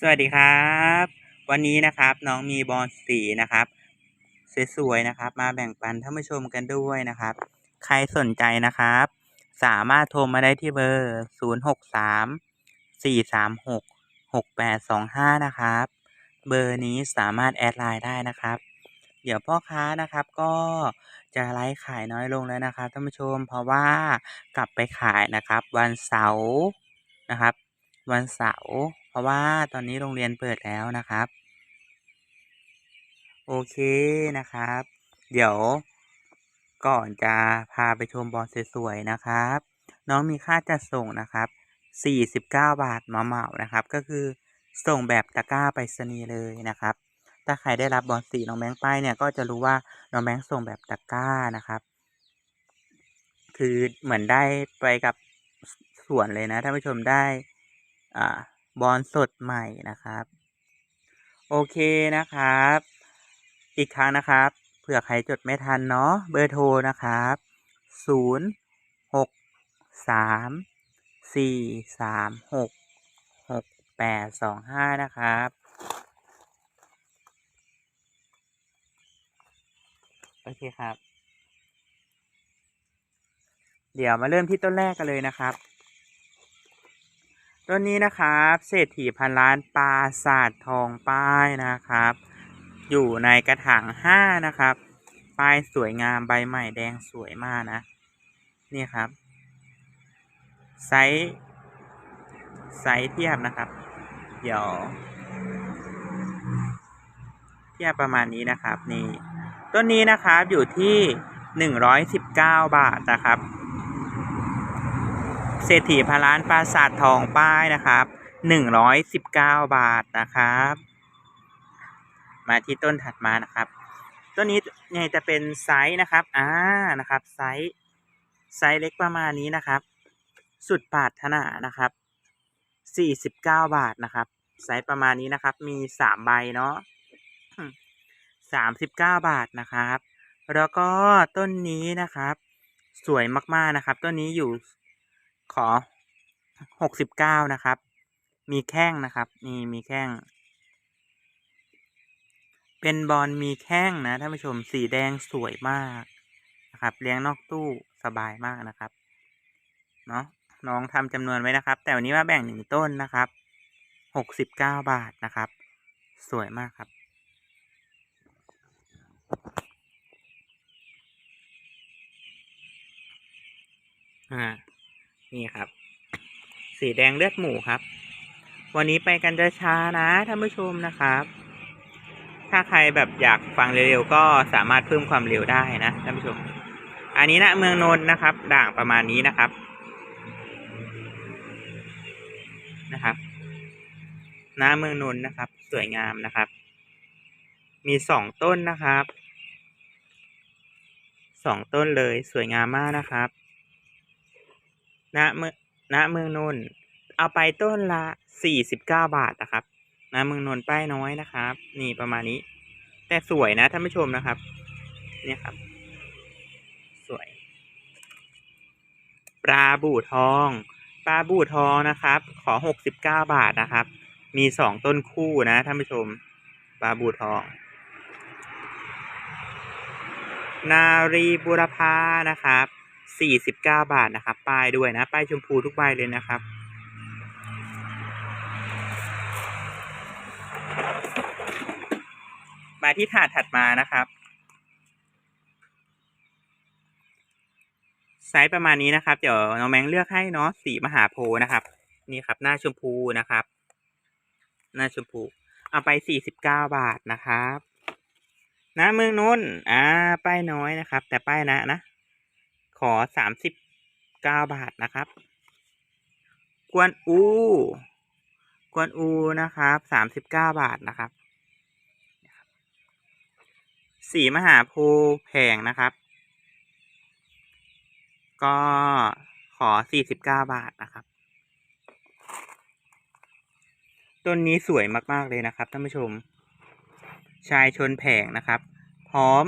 สวัสดีครับ วันนี้นะครับน้องมีบอลสีนะครับสวยๆนะครับ มาแบ่งปันท่านผู้ชมกันด้วยนะครับ ใครสนใจนะครับ สามารถโทรมาได้ที่เบอร์ 0 6 3 4 3 6 6 8 2 5 นะครับ เบอร์นี้สามารถแอดไลน์ได้นะครับ เดี๋ยวพ่อค้านะครับก็จะไลฟ์ขายน้อยลงแล้วนะครับท่านผู้ชม เพราะว่ากลับไปขายนะครับ วันเสาร์นะครับ วันเสาร์ ราะว่าตอนนี้โรงเรียนเปิดแล้วนะครับ โอเคนะครับ เดี๋ยวก่อนจะพาไปชมบอลสวยๆนะครับ น้องมีค่าจัดส่งนะครับ 49 บาทมาเหมานะครับ ก็คือส่งแบบตะกร้าไปรษณีย์เลยนะครับ ถ้าใครได้รับบอลสีน้องแบงค์ไปเนี่ยก็จะรู้ว่าน้องแบงค์ส่งแบบตะกร้านะครับ คือเหมือนได้ไปกับสวนเลยนะท่านผู้ชมได้อ่า บอลสดใหม่นะครับ โอเคนะครับ อีกครั้งนะครับเผื่อใครจดไม่ทันเนาะเบอร์โทรนะครับ 0 6 3 4 3 6 6 8 2 5 นะครับโอเคครับ เดี๋ยวมาเริ่มที่ต้นแรกกันเลยนะครับ ต้นนี้นะครับเศรษฐีพันล้านปราสาททองป้ายนะครับ อยู่ในกระถางห้านะครับป้ายสวยงามใบใหม่แดงสวยมากนะนี่ครับไซส์ไซส์เทียบนะครับ เดี๋ยว เทียบประมาณนี้นะครับนี่ต้นนี้นะครับอยู่ที่หนึ่งร้อยสิบเก้าบาทนะครับ เศรษฐีพนล้านปราสาททองป้ายนะครับหนึ่งร้อยสิบเก้าบาทนะครับ มาที่ต้นถัดมานะครับต้นนี้เนี่ยจะเป็นไซส์นะครับอ่านะครับไซส์ไซส์เล็กประมาณนี้นะครับ สุดปารถนานะครับสี่สิบเก้าบาทนะครับไซส์ประมาณนี้นะครับ มีสามใบเนาะสามสิบเก้าบาทนะครับ แล้วก็ต้นนี้นะครับ สวยมากๆนะครับ ต้นนี้อยู่ ขอหกสิบเก้านะครับ มีแข้งนะครับนี่มีแข้ง เป็นบอลมีแข้งนะท่านผู้ชมสีแดงสวยมากนะครับ เลี้ยงนอกตู้สบายมากนะครับเนาะน้องทำจำนวนไว้นะครับ แต่วันนี้มาแบ่งหนึ่งต้นนะครับหกสิบเก้าบาทนะครับ สวยมากครับอ่า นี่ครับ สีแดงเลือดหมูครับ วันนี้ไปกันจะช้านะท่านผู้ชมนะครับ ถ้าใครแบบอยากฟังเร็วๆก็สามารถเพิ่มความเร็วได้นะท่านผู้ชม อันนี้นะเมืองนนท์นะครับ ด่างประมาณนี้นะครับนะครับหน้าเมืองนนท์นะครับ สวยงามนะครับ มีสองต้นนะครับสองต้นเลยสวยงามมากนะครับ ณเมืองณเมืองนนท์เอาไปต้นละสี่สิบเก้าบาทนะครับณเมืองนนท์ป้ายน้อยนะครับ นี่ประมาณนี้ แต่สวยนะท่านผู้ชมนะครับ เนี่ยครับ สวย ปลาบูทองปลาบูทองนะครับ ขอหกสิบเก้าบาทนะครับ มีสองต้นคู่นะท่านผู้ชมปลาบูทอง นารีบุรพานะครับ สี่สิบเก้าบาทนะครับ ป้ายด้วยนะ ป้ายชมพูทุกใบเลยนะครับ มาที่ถาดถัดมานะครับไซส์ประมาณนี้นะครับ เดี๋ยวน้องแมงเลือกให้เนาะสีมหาโพนะครับ นี่ครับ หน้าชมพูนะครับ หน้าชมพู เอาไปสี่สิบเก้าบาทนะครับนะเมืองนนท์อ่า ป้ายน้อยนะครับ แต่ป้ายนะนะ ขอสามสิบเก้าบาทนะครับ กวนอู กวนอูนะครับสามสิบเก้าบาทนะครับ สีมหาโพธิ์แผงนะครับ ก็ขอสี่สิบเก้าบาทนะครับ ต้นนี้สวยมาก ๆ เลยนะครับท่านผู้ชม ชายชนแผงนะครับ พร้อม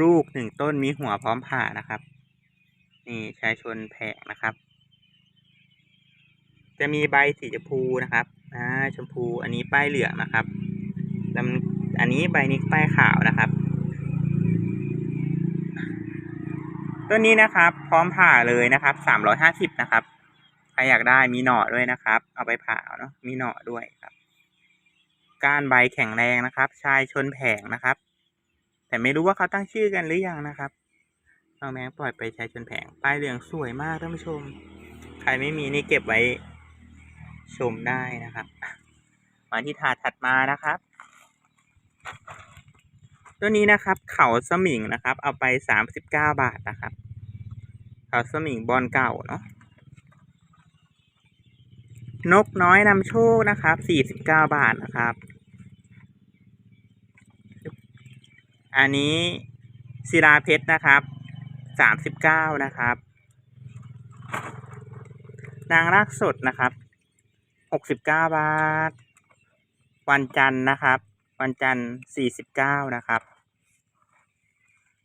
ลูกหนึ่งต้นมีหัวพร้อมผ่านะครับ นี่ชายชนแผงนะครับ จะมีใบสีชมพูนะครับอ่าชมพูอันนี้ป้ายเหลืองนะครับแล้วอันนี้ใบนี้ป้ายขาวนะครับ ต้นนี้นะครับ พร้อมผ่าเลยนะครับสามร้อยห้าสิบนะครับใครอยากได้มีหน่อด้วยนะครับ เอาไปผ่าเอาเนาะมีหน่อด้วยครับ ก้านใบแข็งแรงนะครับ ชายชนแผงนะครับ แต่ไม่รู้ว่าเขาตั้งชื่อกันหรือยังนะครับ น้องแมงปล่อยไปใชายชนแผงป้ายเหลืองสวยมากท่านผู้ชม ใครไม่มีนี่เก็บไว้ชมได้นะครับ มาที่ถาดถัดมานะครับ ตัวนี้นะครับ เขาสมิงนะครับ เอาไปสามสิบเก้าบาทนะครับ เขาสมิงบอลเก่าเนาะนกน้อยนำโชคนะครับสี่สิบเก้าบาทนะครับ อันนี้ศิลาเพชรนะครับ สามสิบเก้านะครับ นางรากสดนะครับหกสิบเก้าบาท วันจันทร์นะครับ วันจันทร์สี่สิบเก้านะครับ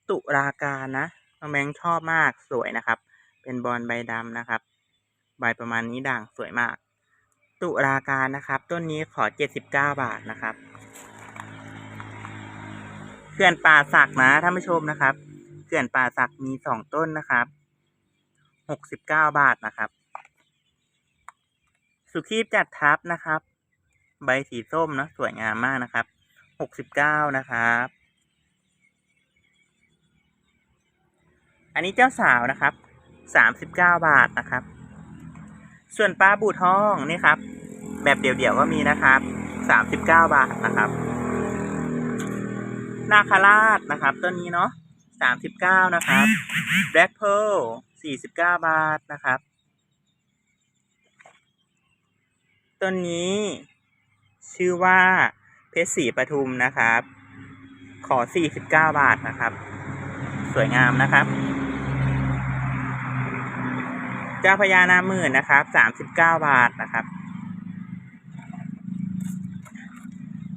ตุลาการนะน้องแมงชอบมากสวยนะครับ เป็นบอลใบดำนะครับ ใบประมาณนี้ด่างสวยมาก ตุลาการนะครับ ต้นนี้ขอเจ็ดสิบเก้าบาทนะครับเขื่อนป่าสักนะท่านผู้ชมนะครับ เขื่อนป่าสักมีสองต้นนะครับหกสิบเก้าบาทนะครับ สุขีบจัดทับนะครับ ใบสีส้มนะสวยงามมากนะครับหกสิบเก้านะครับ อันนี้เจ้าสาวนะครับสามสิบเก้าบาทนะครับ ส่วนปลาบูทองนี่ครับ แบบเดี่ยวๆก็มีนะครับสามสิบเก้าบาทนะครับ นาคาราชนะครับ ต้นนี้เนาะ สามสิบเก้านะครับแบล็คเพลสี่สิบเก้าบาทนะครับ ต้นนี้ ชื่อว่าเพชรศรีปทุมนะครับ ขอสี่สิบเก้าบาทนะครับ สวยงามนะครับเจ้าพญานาหมื่นนะครับสามสิบเก้าบาทนะครับ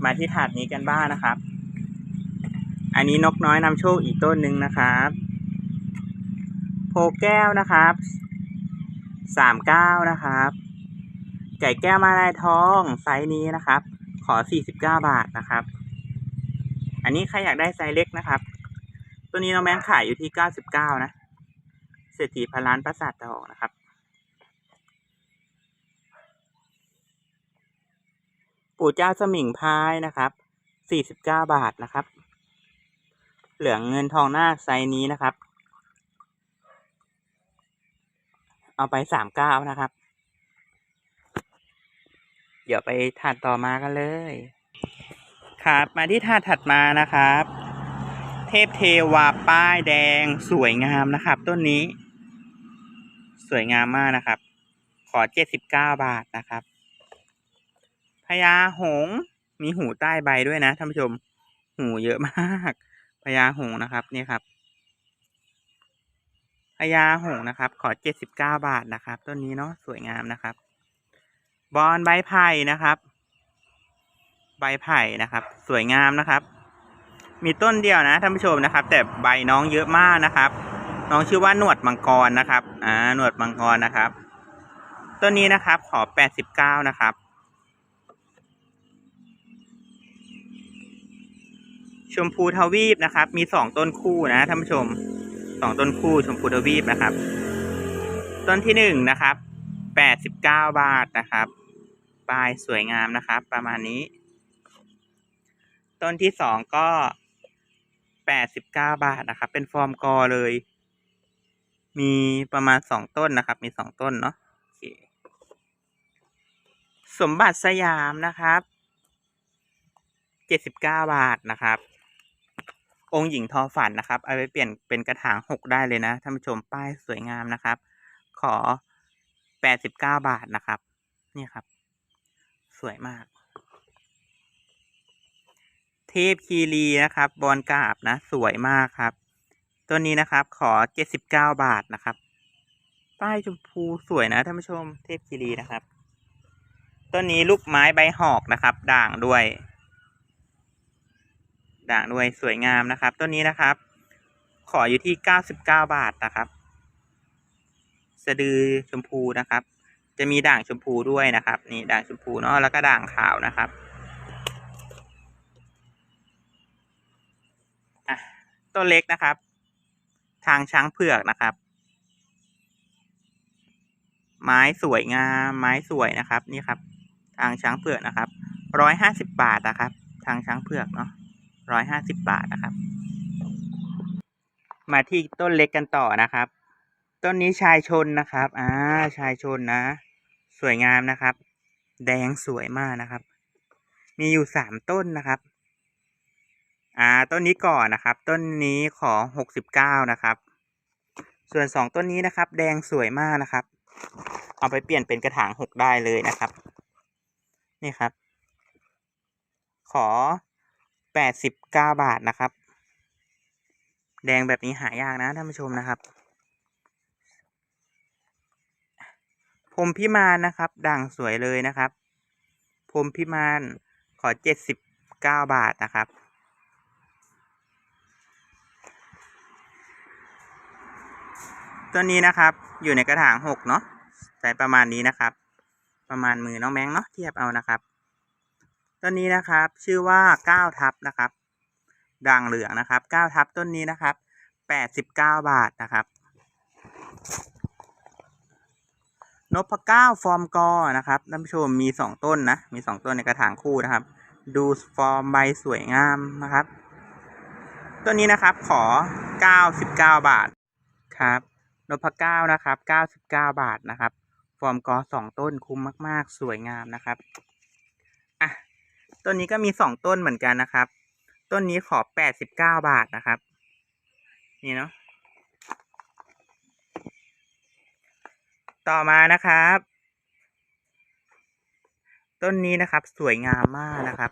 มาที่ถาดนี้กันบ้างนะครับ อันนี้นกน้อยนำโชคอีกต้นหนึ่งนะครับโพแก้วนะครับสามเก้านะครับ ไก่แก้วมาลายทองไซส์นี้นะครับ ขอสี่สิบเก้าบาทนะครับ อันนี้ใครอยากได้ไซส์เล็กนะครับ ตัวนี้น้องแมงขายอยู่ที่เก้าสิบเก้านะเศรษฐีพันล้านประสาททองนะครับปู่เจ้าสมิงพายนะครับสี่สิบเก้าบาทนะครับ เหลืองเงินทองหน้าไซนี้นะครับ เอาไปสามเก้านะครับ เดี๋ยวไปถาดต่อมากันเลย ครับมาที่ถาดถัดมานะครับ เทพเทวาป้ายแดงสวยงามนะครับ ต้นนี้ สวยงามมากนะครับ ขอเจ็ดสิบเก้าบาทนะครับพญาหงมีหูใต้ใบด้วยนะท่านผู้ชม หูเยอะมาก ญาหงนะครับนี่ครับพญาหงนะครับ ขอเจ็ดสิบเก้าบาทนะครับ ต้นนี้เนาะสวยงามนะครับ บอนใบไผ่นะครับ ใบไผ่นะครับ สวยงามนะครับ มีต้นเดียวนะท่านผู้ชมนะครับ แต่ใบน้องเยอะมากนะครับ น้องชื่อว่าหนวดมังกรนะครับ อ่าหนวดมังกรนะครับ ต้นนี้นะครับ ขอแปดสิบเก้านะครับ ชมพูทวีปนะครับ มีสองต้นคู่นะท่านผู้ชมสองต้นคู่ชมพูทวีปนะครับ ต้นที่หนึ่งนะครับแปดสิบเก้าบาทนะครับปลายสวยงามนะครับ ประมาณนี้ ต้นที่สองก็แปดสิบเก้าบาทนะครับ เป็นฟอร์มกอเลย มีประมาณสองต้นนะครับ มีสองต้นเนาะสมบัติสยามนะครับเจ็ดสิบเก้าบาทนะครับ องค์หญิงทอฝันนะครับ เอาไปเปลี่ยนเป็นกระถางหกได้เลยนะท่านผู้ชมป้ายสวยงามนะครับ ขอแปดสิบเก้าบาทนะครับ นี่ครับ สวยมาก เทพคีรีนะครับ บอลกาบนะ สวยมากครับ ตัวนี้นะครับ ขอเจ็ดสิบเก้าบาทนะครับ ป้ายชมพูสวยนะท่านผู้ชม เทพคีรีนะครับ ต้นนี้ลูกไม้ใบหอกนะครับ ด่างด้วย ด่างด้วยสวยงามนะครับ ต้นนี้นะครับ ขออยู่ที่เก้าสิบเก้าบาทนะครับ สะดือชมพูนะครับ จะมีด่างชมพูด้วยนะครับ นี่ด่างชมพูเนาะแล้วก็ด่างขาวนะครับอะต้นเล็กนะครับ ทางช้างเผือกนะครับ ไม้สวยงามไม้สวยนะครับ นี่ครับ ทางช้างเผือกนะครับร้อยห้าสิบบาทนะครับ ทางช้างเผือกเนาะ ร้อยห้าสิบบาทนะครับ มาที่ต้นเล็กกันต่อนะครับ ต้นนี้ชายชนนะครับอ่าชายชนนะ สวยงามนะครับ แดงสวยมากนะครับ มีอยู่สามต้นนะครับอ่าต้นนี้ก่อนนะครับ ต้นนี้ขอหกสิบเก้านะครับ ส่วนสองต้นนี้นะครับ แดงสวยมากนะครับ เอาไปเปลี่ยนเป็นกระถางหกได้เลยนะครับ นี่ครับ ขอ แปดสิบเก้าบาทนะครับ แดงแบบนี้หายากนะท่านผู้ชมนะครับพรมพิมานนะครับ ด่างสวยเลยนะครับพรมพิมานขอเจ็ดสิบเก้าบาทนะครับ ตัวนี้นะครับอยู่ในกระถางหกเนาะใส่ประมาณนี้นะครับ ประมาณมือน้องแมงเนาะเทียบเอานะครับ ต้นนี้นะครับ ชื่อว่าเก้าทับนะครับด่างเหลืองนะครับเก้าทับต้นนี้นะครับแปดสิบเก้าบาทนะครับนพเก้าฟอร์มกอนะครับท่านผู้ชมมีสองต้นนะมีสองต้นในกระถางคู่นะครับ ดูฟอร์มใบสวยงามนะครับต้นนี้นะครับขอเก้าสิบเก้าบาทครับนพเก้านะครับเก้าสิบเก้าบาทนะครับ ฟอร์มกอสองต้นคุ้มมาก ๆ สวยงามนะครับ ต้นนี้ก็มีสองต้นเหมือนกันนะครับ ต้นนี้ขอแปดสิบเก้าบาทนะครับ นี่เนาะต่อมานะครับ ต้นนี้นะครับสวยงามมากนะครับ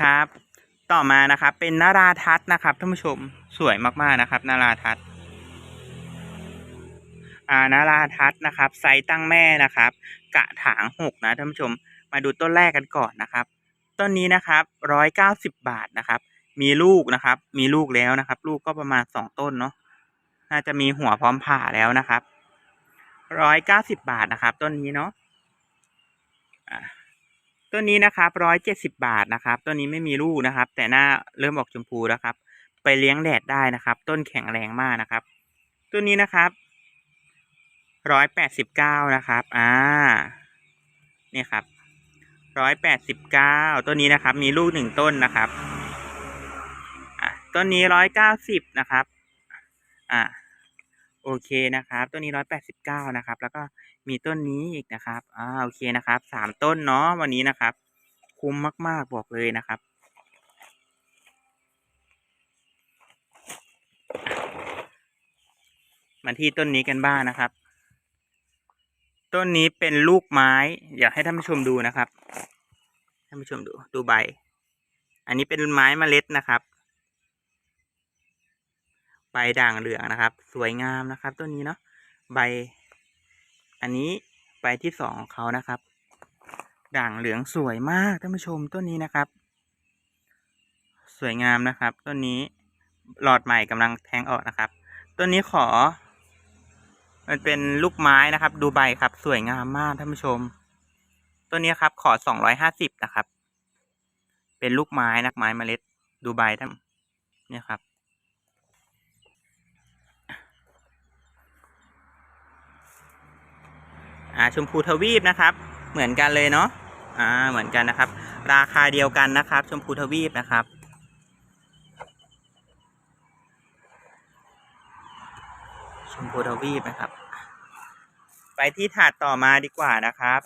ครับ ต่อมานะครับ เป็นนาราทัศนะครับท่านผู้ชมสวยมากๆนะครับนาราทัศอ่านาราทัศนะครับ ไซส์ตั้งแม่นะครับ กระถางหกนะท่านผู้ชม มาดูต้นแรกกันก่อนนะครับ ต้นนี้นะครับร้อยเก้าสิบบาทนะครับ มีลูกนะครับ มีลูกแล้วนะครับ ลูกก็ประมาณสองต้นเนาะ น่าจะมีหัวพร้อมผ่าแล้วนะครับร้อยเก้าสิบบาทนะครับ ต้นนี้เนาะอะต้นนี้นะครับร้อยเจ็ดสิบาทนะครับ ต้นนี้ไม่มีลูกนะครับ แต่หน้าเริ่มออกชมพูแล้วครับ ไปเลี้ยงแดดได้นะครับ ต้นแข็งแรงมากนะครับ ต้นนี้นะครับ ร้อยแปดสิบเก้านะครับ อ่า เนี่ยครับ ร้อยแปดสิบเก้าต้นนี้นะครับ มีลูกหนึ่งต้นนะครับอะต้นนี้ร้อยเก้าสิบนะครับ อ่า โอเคนะครับ ต้นนี้ร้อยแปดสิบเก้านะครับ แล้วก็มีต้นนี้อีกนะครับ อ่า โอเคนะครับ สามต้นเนาะวันนี้นะครับ คุ้มมาก ๆ บอกเลยนะครับมาที่ต้นนี้กันบ้างนะครับ ต้นนี้เป็นลูกไม้ อยากให้ท่านผู้ชมดูนะครับท่านผู้ชมดูดูใบ อันนี้เป็นไม้เมล็ดนะครับ ใบด่างเหลืองนะครับ สวยงามนะครับ ต้นนี้เนาะใบ อันนี้ใบที่สองของเขานะครับ ด่างเหลืองสวยมากท่านผู้ชมต้นนี้นะครับ สวยงามนะครับ ต้นนี้หลอดใหม่กำลังแทงออกนะครับ ต้นนี้ขอ มันเป็นลูกไม้นะครับ ดูใบครับ สวยงามมากท่านผู้ชมต้นนี้ครับ ขอสองร้อยห้าสิบนะครับ เป็นลูกไม้นะไม้เมล็ดดูใบท่านเนี่ยครับ อ่าชมพูทวีปนะครับ เหมือนกันเลยเนาะอ่าเหมือนกันนะครับ ราคาเดียวกันนะครับ ชมพูทวีปนะครับ มพูทวีปนะครับ ไปที่ถาดต่อมาดีกว่านะครับ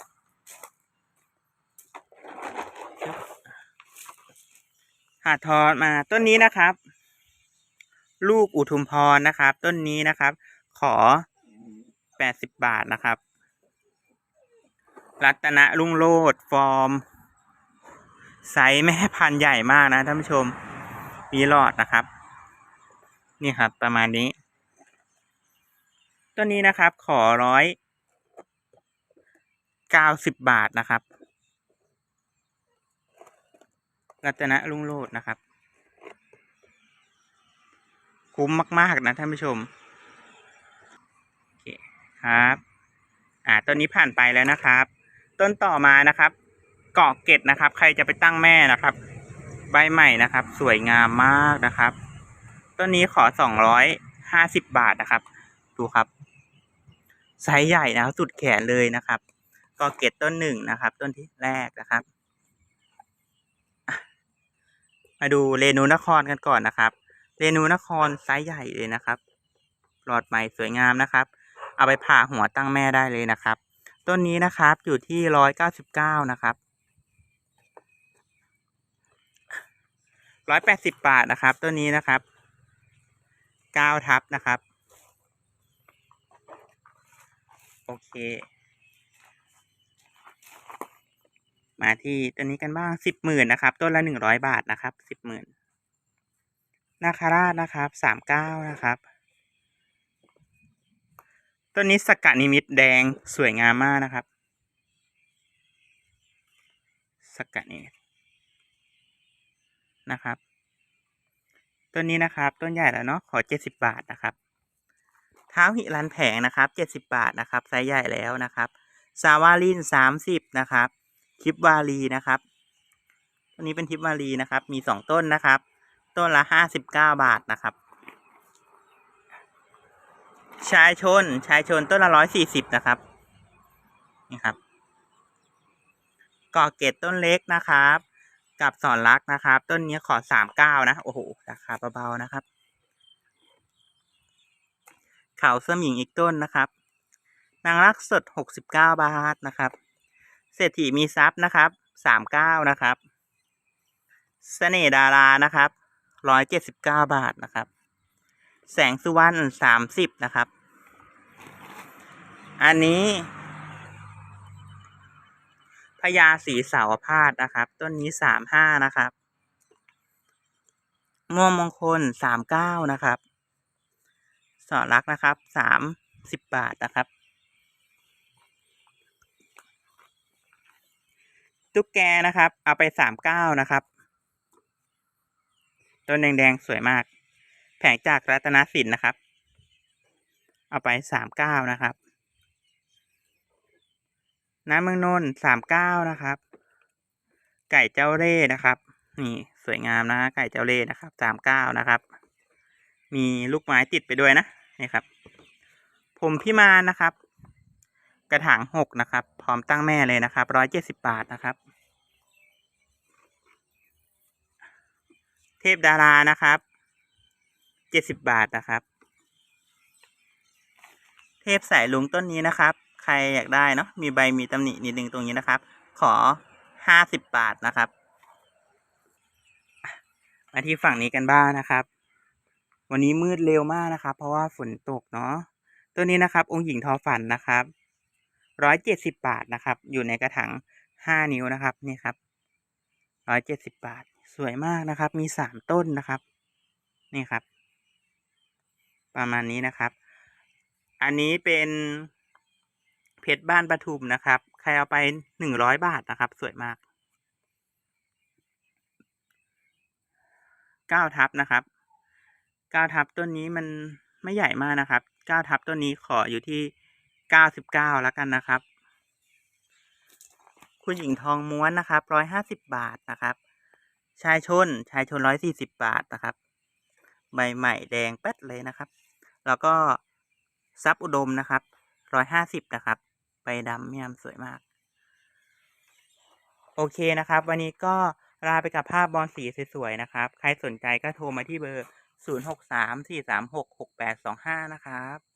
ถาดทอดมาต้นนี้นะครับ ลูกอุทุมพรนะครับ ต้นนี้นะครับ ขอแปดสิบบาทนะครับ รัตนะลุงโลดฟอร์มไซส์แม่พันธุ์ใหญ่มากนะท่านผู้ชม มีหลอดนะครับ นี่ครับประมาณนี้ ต้นนี้นะครับ ขอร้อยเก้าสิบบาทนะครับรัตนะลุงโลดนะครับ คุ้มมาก ๆ นะท่านผู้ชม โอเคครับ อ่าต้นนี้ผ่านไปแล้วนะครับ ต้นต่อมานะครับ เกาะเกร็ดนะครับ ใครจะไปตั้งแม่นะครับ ใบใหม่นะครับ สวยงามมากนะครับ ต้นนี้ขอสองร้อยห้าสิบบาทนะครับ ดูครับ ไซส์ใหญ่นะสุดแขนเลยนะครับกาะเกร็ดต้นหนึ่งนะครับ ต้นที่แรกนะครับ มาดูเรนูนครกันก่อนนะครับเรนูนครไซส์ใหญ่เลยนะครับ หลอดใหม่สวยงามนะครับ เอาไปผ่าหัวตั้งแม่ได้เลยนะครับ ต้นนี้นะครับอยู่ที่ร้อยเก้าสิบเก้านะครับร้อยแปดสิบบาทนะครับ ต้นนี้นะครับเก้าทับนะครับ โอเค มาที่ต้นนี้กันบ้างสิบหมื่นนะครับ ต้นละหนึ่งร้อยบาทนะครับสิบหมื่นนาคาราชนะครับสามเก้านะครับต้นนี้สกัดนิมิตแดงสวยงามมากนะครับ สกัดนิมิตนะครับ ต้นนี้นะครับ ต้นใหญ่แล้วเนาะขอเจ็ดสิบบาทนะครับ เท้าหิรันแผงนะครับเจ็ดสิบาทนะครับไซส์ใหญ่แล้วนะครับซาวาลินสามสิบนะครับทิปวาลีนะครับต้นนี้เป็นทิปวาลีนะครับ มีสองต้นนะครับ ต้นละห้าสิบเก้าบาทนะครับชายชนชายชนต้นละร้อยสี่สิบนะครับนี่ครับกอเกตต้นเล็กนะครับ กับสอนรักนะครับ ต้นนี้ขอสามเก้านะ โอ้โหราคาเบาๆนะครับ ขาสมิงอีกต้นนะครับ นางรักสดหกสิบเก้าบาทนะครับ เศรษฐีมีทรัพย์นะครับสามเก้านะครับเสน่ดารานะครับร้อยเจ็ดสิบเก้าบาทนะครับ แสงสุวรรณสามสิบนะครับ อันนี้พญาสีเสาวพาดนะครับ ต้นนี้สามห้านะครับม่วงมงคลสามเก้านะครับ สอรักนะครับ สามสิบบาทนะครับ ตุ๊กแกนะครับ เอาไปสามเก้านะครับ ต้นแดงๆสวยมาก แผงจากรัตนสินนะครับ เอาไปสามเก้านะครับน้ำเมืองนนสามเก้านะครับ ไก่เจ้าเล่ห์นะครับ นี่สวยงามนะ ไก่เจ้าเล่ห์นะครับสามเก้านะครับ มีลูกไม้ติดไปด้วยนะ นี่ครับ ผมพิมานนะครับ กระถางหกนะครับ พร้อมตั้งแม่เลยนะครับร้อยเจ็ดสิบบาทนะครับ เทพดารานะครับเจ็ดสิบบาทนะครับ เทพสายลุงต้นนี้นะครับ ใครอยากได้เนาะมีใบมีตำหนินิดนึงตรงนี้นะครับ ขอห้าสิบบาทนะครับ มาที่ฝั่งนี้กันบ้างนะครับ วันนี้มืดเร็วมากนะครับ เพราะว่าฝนตกเนาะตัวนี้นะครับ องค์หญิงทอฝันนะครับร้อยเจ็ดสิบบาทนะครับ อยู่ในกระถางห้านิ้วนะครับนี่ครับร้อยเจ็ดสิบบาท สวยมากนะครับ มีสามต้นนะครับ นี่ครับ ประมาณนี้นะครับ อันนี้เป็นเพชรบ้านปทุมนะครับ ใครเอาไปหนึ่งร้อยบาทนะครับ สวยมากเก้าทับนะครับ เก้าทับต้นนี้มันไม่ใหญ่มากนะครับเก้าทับต้นนี้ขออยู่ที่เก้าสิบเก้าแล้วกันนะครับ คุณหญิงทองม้วนนะครับร้อยห้าสิบบาทนะครับ ชายชนชายชนร้อยสี่สิบบาทนะครับ ใบใหม่แดงแป๊ดเลยนะครับ แล้วก็ซับอุดมนะครับร้อยห้าสิบนะครับ ใบดำเมี่ยมสวยมาก โอเคนะครับ วันนี้ก็ลาไปกับภาพบอลสีสวยๆนะครับ ใครสนใจก็โทรมาที่เบอร์ 0 6 3 4 3 6 6 8 2 5 นะครับ